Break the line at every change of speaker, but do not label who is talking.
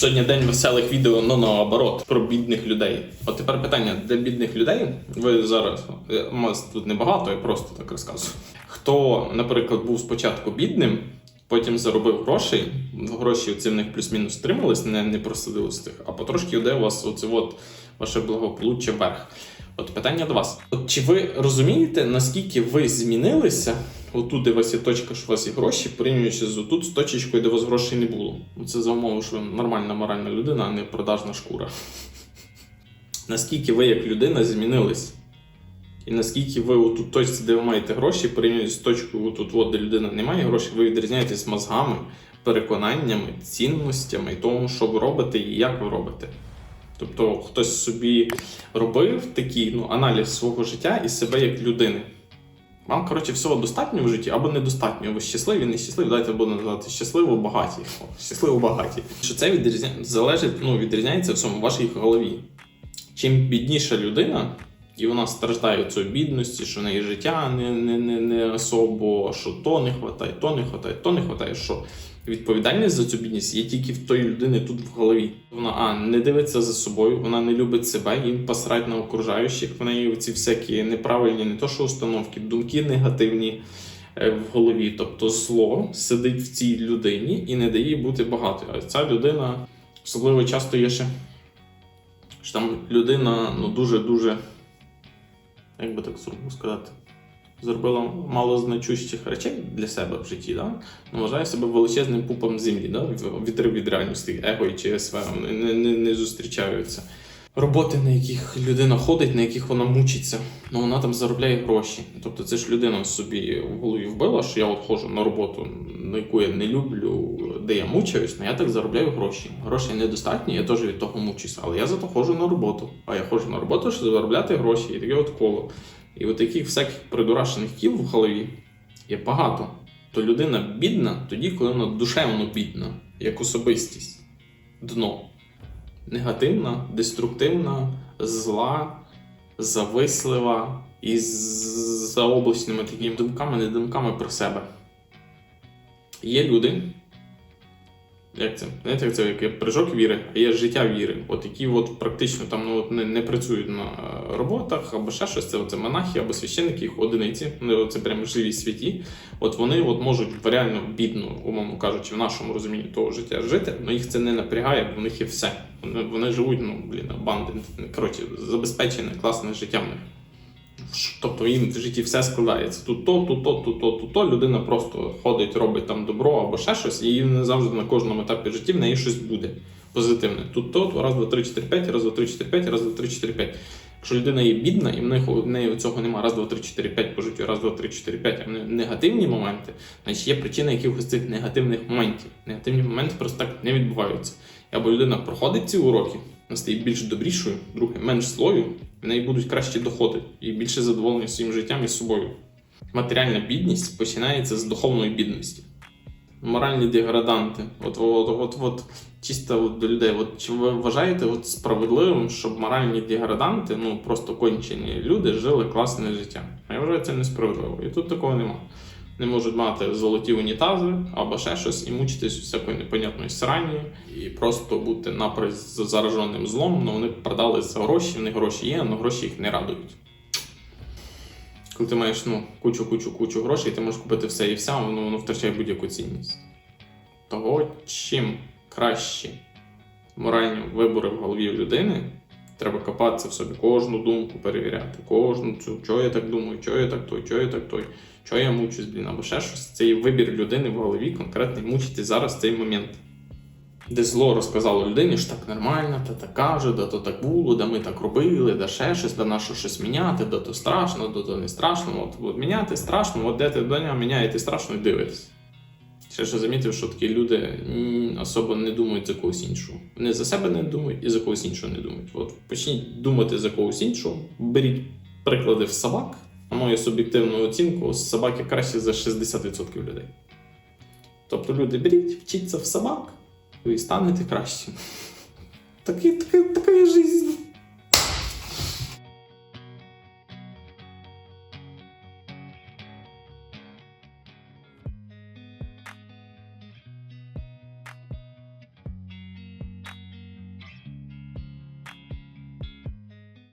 Сьогодні день веселих відео, ну наоборот, про бідних людей. От тепер питання: для бідних людей ви зараз е, у вас тут небагато, я просто так розказую. Хто, наприклад, був спочатку бідним, потім заробив грошей, гроші ці в них плюс-мінус стримались, не, не просадили з тих, а потрошки йде у вас оце от ваше благополуччя вверх. От питання до вас: от чи ви розумієте, наскільки ви змінилися? Отут, де у вас є точка, що у вас є гроші, порівнюючи з отут з точечкою, де у вас грошей не було. Це за умови, що ви нормальна моральна людина, а не продажна шкура. Наскільки ви як людина змінились? І наскільки ви у точці, де ви маєте гроші, порівнюючи з точкою, отут, от, де людина не має грошей, ви відрізняєтесь мозгами, переконаннями, цінностями тому, що ви робите і як ви робите. Тобто хтось собі робив такий ну, аналіз свого життя і себе як людини. Вам, коротше, всього достатньо в житті або недостатньо. Ви щасливі, не щасливі, дайте буду називати щасливо багаті. О, щасливо багаті. Що це відрізня... залежить, ну, відрізняється в цьому вашій голові. Чим бідніша людина, і вона страждає від цієї бідності, що в неї життя не, не, не, не особо, що то не вистачає, то не вистачає, то не вистачає, що відповідальність за цю бідність є тільки в тої людини тут в голові. Вона а не дивиться за собою, вона не любить себе, їм посрать на окружаючих. В неї ці всякі неправильні, не то що установки, думки негативні е, в голові. Тобто зло сидить в цій людині і не дає бути багатою. А ця людина особливо часто є ще. Що там людина ну дуже дуже як би так зробив сказати, зробила мало значущих речей для себе в житті, да? вважає себе величезним пупом землі, да? вітри від реальності, его і ЧСВ не, не, не зустрічаються. Роботи, на яких людина ходить, на яких вона мучиться, ну вона там заробляє гроші. Тобто це ж людина собі в голові вбила, що я от ходжу на роботу, на яку я не люблю, де я мучаюсь, але я так заробляю гроші. Грошей недостатньо, я теж від того мучуся, але я зато ходжу на роботу. А я ходжу на роботу, щоб заробляти гроші, і таке от коло. І от таких всяких придурашених кіл в голові є багато. То людина бідна тоді, коли вона душевно бідна, як особистість. Дно. Негативна, деструктивна, зла, завислива і з заоблачними такими думками, не думками про себе. Є люди, як це? Знаєте, як це як є прыжок віри, а є життя віри. От які от практично там ну, не, не працюють на е, роботах або ще щось. Це оце монахи або священники, їх одиниці. Вони це прямо живі святі. От вони от можуть реально бідну, умовно кажучи, в нашому розумінні того життя жити, але їх це не напрягає, в них є все. Вони, вони живуть, ну блін, банди. Коротше, забезпечене, класне життя в них. Тобто їм в житті все складається. Тут то, тут то, тут то, тут то. Людина просто ходить, робить там добро або ще щось, і їй не завжди на кожному етапі житті в неї щось буде позитивне. Тут то, раз, два, три, чотири, п'ять, раз, два, три, чотири, п'ять, раз, два, три, чотири, п'ять. Якщо людина є бідна, і в неї, в неї цього немає, раз, два, три, чотири, п'ять по життю, раз, два, три, чотири, п'ять, а в негативні моменти, значить є причина якихось цих негативних моментів. Негативні моменти просто так не відбуваються. Або людина проходить ці уроки, вона стає більш добрішою, друге, менш злою, в неї будуть кращі доходи і більше задоволення своїм життям і собою. Матеріальна бідність починається з духовної бідності. Моральні деграданти. От, от, от, от чисто от до людей. От, чи ви вважаєте от справедливим, щоб моральні деграданти, ну просто кончені люди, жили класне життя? А я вважаю це несправедливо. І тут такого немає не можуть мати золоті унітази або ще щось і мучитись всякою непонятною срані, і просто бути напряму зараженим злом, але вони продали за гроші, в них гроші є, але гроші їх не радують. Коли ти маєш ну, кучу, кучу, кучу грошей, ти можеш купити все і вся, воно, воно втрачає будь-яку цінність. Того, чим кращі моральні вибори в голові людини, треба копатися в собі, кожну думку перевіряти, кожну цю, що я так думаю, що я так той, що я так той, що я мучусь, блін, або ще щось. Це є вибір людини в голові, конкретний мучити зараз цей момент. Де зло розказало людині, що так нормально, та так каже, да то так було, да ми так робили, да ще щось, да на що щось міняти, да то страшно, да то не страшно. От, от міняти страшно, от де ти до нього міняєте страшно і дивитесь. Ще ж замітив, що такі люди особо не думають за когось іншого. Вони за себе не думають і за когось іншого не думають. От почніть думати за когось іншого, беріть приклади в собак. На мою суб'єктивну оцінку, собаки краще за 60% людей. Тобто люди беріть, вчіться в собак, і станете кращим. Така життя.